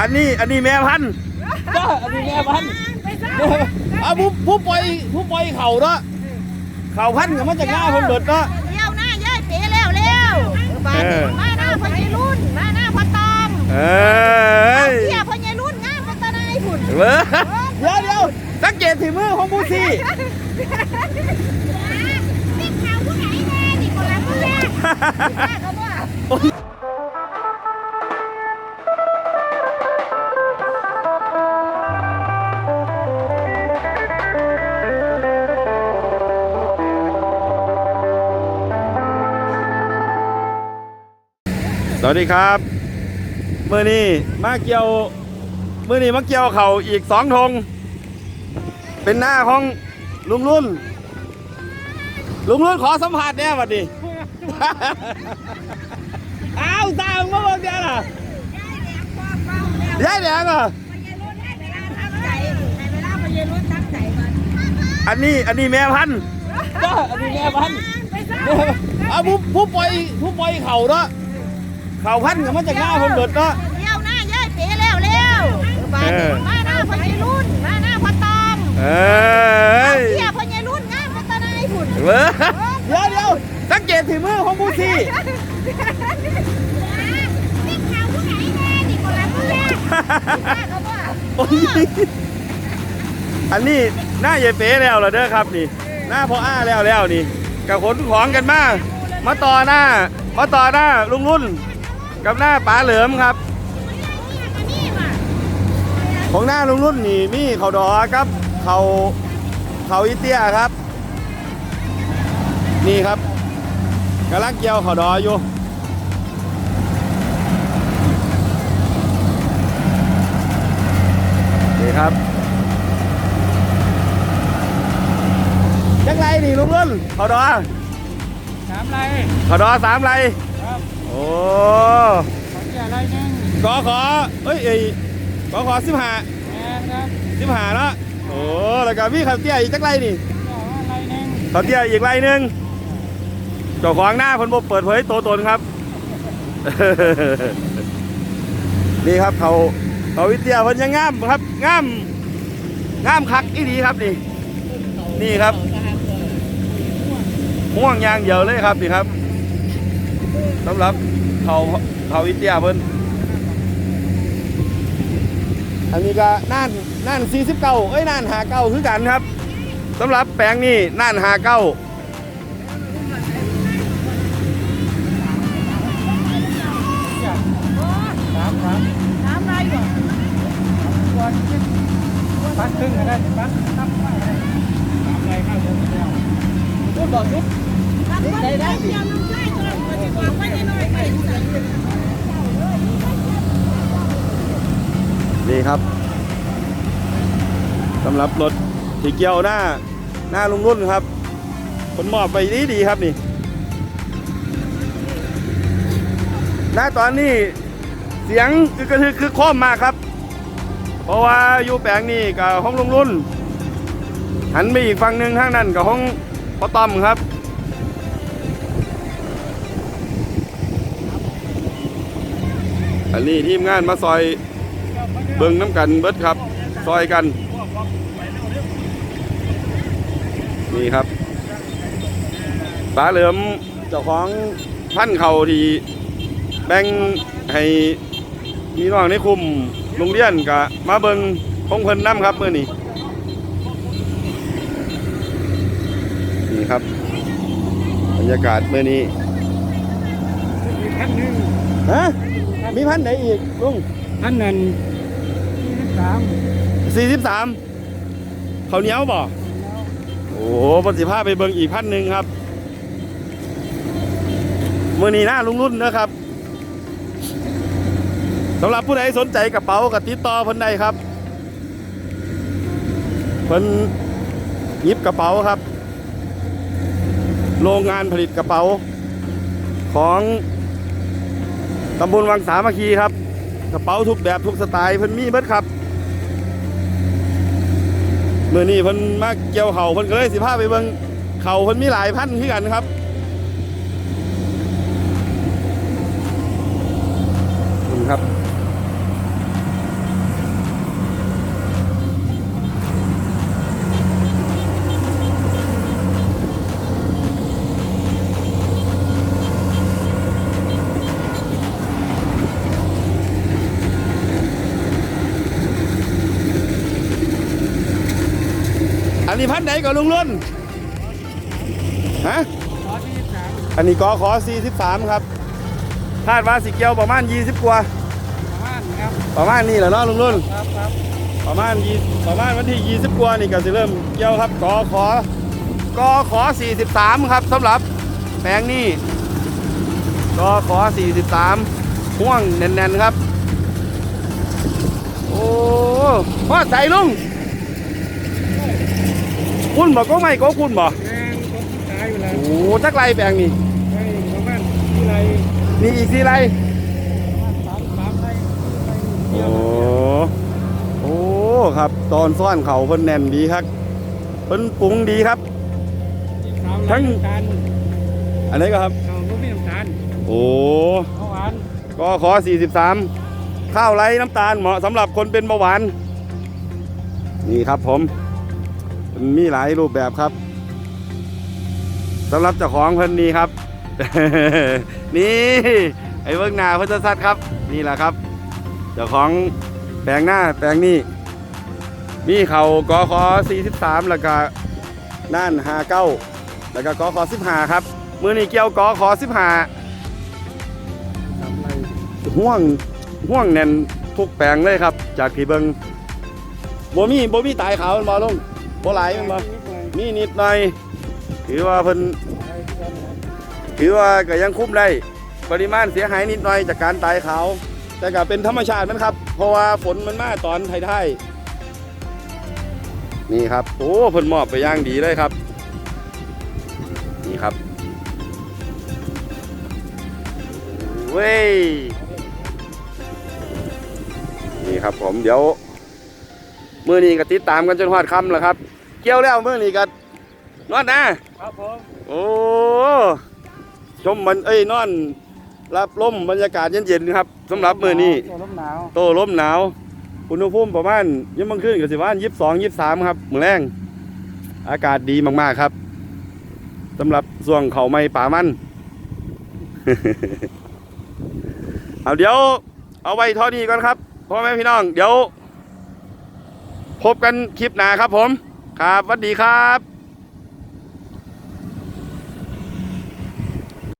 อันนี้อันนี้แม่พันธุ์ก็อันนี้แม่พันธุ์อะผู้ผู้ปล่อยผู้ปล่อยเข่าเนาะเข่าพันธุ์กับมันจะง่ายคนเบิดเนาะเลี้ยวหน้าย่ายเป๋เร็วเร็วเออมาหน้าพ่อใหญ่รุ่นมาหน้าพ่อตอมเอ้ยเสียพ่อใหญ่รุ่นงามเป็นตาในผุ่นเว้ยเดี๋ยวเดี๋ยวสังเกตที่มือของผู้ซี่นี่ข่าวผู้ไหนแน่นี่คนละผู้แรก สวัสดีครับมื่อนี้มาเกี่ยวมื่อนี้มาเกี่ยวเข่าอีกสองธงเป็นหน้าของลุงรุ่น ลุงรุ่นขอสัมผัสเนี่ยวันนี้อ้าวตามมาบอกเดียวล่ะยายแดงเหรออันนี้อันนี้แม่พันธุ์ก็อันนี้แม่พันธุ์อะผู้ผู้ปล่อยผู้ปล่อยเข่าเนาะ เข่าพันธุ์กับมันจะง่ายคนเบิดเนาะเลี้ยวหน้าย่ายเป๋เร็วเร็วเออมาหน้าพ่อใหญ่รุ่นมาหน้าพ่อตอมเอ้ยเสียพ่อใหญ่รุ่นงามเป็นตาในผุ่นเว้ยเดี๋ยวเดี๋ยวสังเกตที่มือของผู้ซี่นี่ข่าวผู้ไหนแน่นี่คนละผู้แรกเขาว่าโอ้ยอันนี้หน้าเยายเป๋แล้วเหรอเด้อครับนี่ หน้าพ่ออ้าแล้วแล้วนี่กับขนของกันมามาต่อหน้า มาต่อหน้าลุงรุ่น กับหน้าป๋าเหลิมครับ ของหน้าลุงรุ่นนี่มีเขาดอครับเขาเขาอีเตี้ยครับ นี่ครับกำลังเกี่ยวเขาดออยู่นี่ครับยังไงนี่ลุงรุ่นเขาดอสามไรเขาดอสามไรครับ โอ้ขอเกี่ยวไรหนึงขอขอเอ้ยเอ้ยขอขอสิบห้าแม่ครับสิบห้าเนาะโอ้แล้วก็มีข้าวเตี้ยอีกจักไรนี่เกี่ยวว่าไรหนึงข้าวเตี้ยอีกไรหนึ่งเจ้าของหน้าเพิ่นบ่เปิดเผยตัวตนครับ นี่ครับเขาเขาวิเตียเพิ่นยังงามครับงามงามคักอีดีครับนี่นี่ครับม่วงอยางเดียวเลยครับนี่ครับ สำหรับเขาเขาวิเตียเพิ่นอันนี้ก็น่านน่าน49เอ้ยน่าน59คือกันครับสำหรับแปลงนี่น่าน59สามสามถามอะไรก่อนวันปัดครึ่งก็ได้ปัดนับไม่ได้สามไรข้าวเดียวเดียวพูดบอกชุดได้ได้เดี๋ยว นี่ครับสำหรับรถที่เกี่ยวหน้าหน้าลุงรุ่นครับคนมอบไปดีดีครับนี่หน้าตอนนี้เสียงคือกระทึกคือค้อมมากครับ เพราะว่าอยู่แปลงนี่กับห้องลุงรุ่น หันไปอีกฝั่งหนึ่งข้างนั้นกับห้องพ่อต้อมครับ อันนี้ทีมงานมาซอยเบิ่งน้ำกันเบิดครับ ซอยกัน นี่ครับป้าเหลิมเจ้าของพันเขาที่แบ่งให้มีน้องในคุมโรงเรียนกะมาเบิงของเพิ่นน้ำครับเมื่อนี้นี่ครับบรรยากาศเมื่อนี้ฮะ มีพันธุ์ไหนอีกลุงพันนั้นสามสี่สิบสามเขาวเหนียวบ่โอ้โหปฏิภาพไปเบิ่งอีกพันหนึ่งครับมือนี้หน้าลุงรุ่นนะครับสำหรับผู้ใดสนใจกระเป๋ากับติดต่อเพิ่นใดครับเพิ่นหยิบกระเป๋าครับ โรงงานผลิตกระเป๋าของ ตำบลวังสามัคคีครับ กระเป๋าทุกแบบทุกสไตล์เพิ่นมีเบิดครับเมื่อนี้เพิ่นมาเกี่ยวเข่าเพิ่นก็เลยสิพาไปเบิ่งเข่าเพิ่นมีหลายพันที่กันครับครับ นนี้พันไหนก่อนลุงรุ่นฮะอันนี้กอขอ43ครับคาดว่าสิเกียวประมาณ 20กว่าบ้านครับประมาณนี้แหละเนาะลุงรุ่นครับครับประมาณ20ประมาณวันที่ 20กว่านี่ก็สิเริ่มเกี่ยวครับกอขอกอขอ43 ครับสำหรับแปลงนี้กอขอ43ห่วงแน่นๆครับ โอ้พ่อใส่ลุง คุณบอกก็ไม่ก็คุณบอกแรงต้นตายอยู่แล้วโอ้จักไรแปลงนี่ไอ้ประมาณที่ไรนี่อีกสี่ไรสามสามไรไรโอ้โอ้ครับ ตอนซ่อนเขาเพิ่นแน่นดีครับเพิ่นปรุงดีครับสามทั้ไรงน้ำตาลอันนี้ก็ครับเขาก็ไม่น้ำตาลโอ้เขาหวานก็ขอ 43 ข้าวไรน้ำตาลเหมาะสำหรับคนเป็นเบาหวาน นี่ครับผม มีหลายรูปแบบครับสำหรับเจ้าของเพิ่นนี่ครับ นี่ ไอ้เบิ้งหน้าเพิ่นจะซัดครับ นี่แหละครับ เจ้าของแปลงหน้าแปลงนี้ มีเขากอขอ43 แล้วก็น่าน59แล้วก็กอขอ15 ครับ มือนี้เกี่ยวกอขอ15ห่วงห่วงแน่นทุกแปลงเลยครับ จากที่เบิงบ่มีบ่มีตายขาวมันบ่ลง บ่หลายแมันบ่มีนิดหน่อยถือว่าเพิ่นถือว่าก็ยังคุ้มได้ปริมาณเสียหายนิดหน่อยจากการตายเขาแต่ก็เป็นธรรมชาติมันครับ เพราะว่าฝนมันมาตอนไทยๆนี่ครับโอ้เพิ่นมอบไปย่างดีเลยครับ นี่ครับเว้ยนี่ครับผมเดี๋ยว มือนี้ก็ติดตามกันจนฮอดค่ำแล้วครับ เกี่ยวแล้วมือนี้ก็นอนนะครับผมโอ้ชมมันเอ้ยนอน รับลมบรรยากาศเย็นๆครับสำหรับมือนี้ตัวลมหนาวโตลมหนาวอุณหภูมิประมาณยังบังคืนกับสิบวันยี่สิบสองยี่สิบสามครับมือแรงอากาศดีมากๆครับสำหรับส่วงเขาไม่ป่ามัน เอาเดี๋ยวเอาไว้เท่านี้ก่อนครับพ่อแม่พี่น้องเดี๋ยว พบกันคลิปหน้าครับผม ครับสวัสดีครับ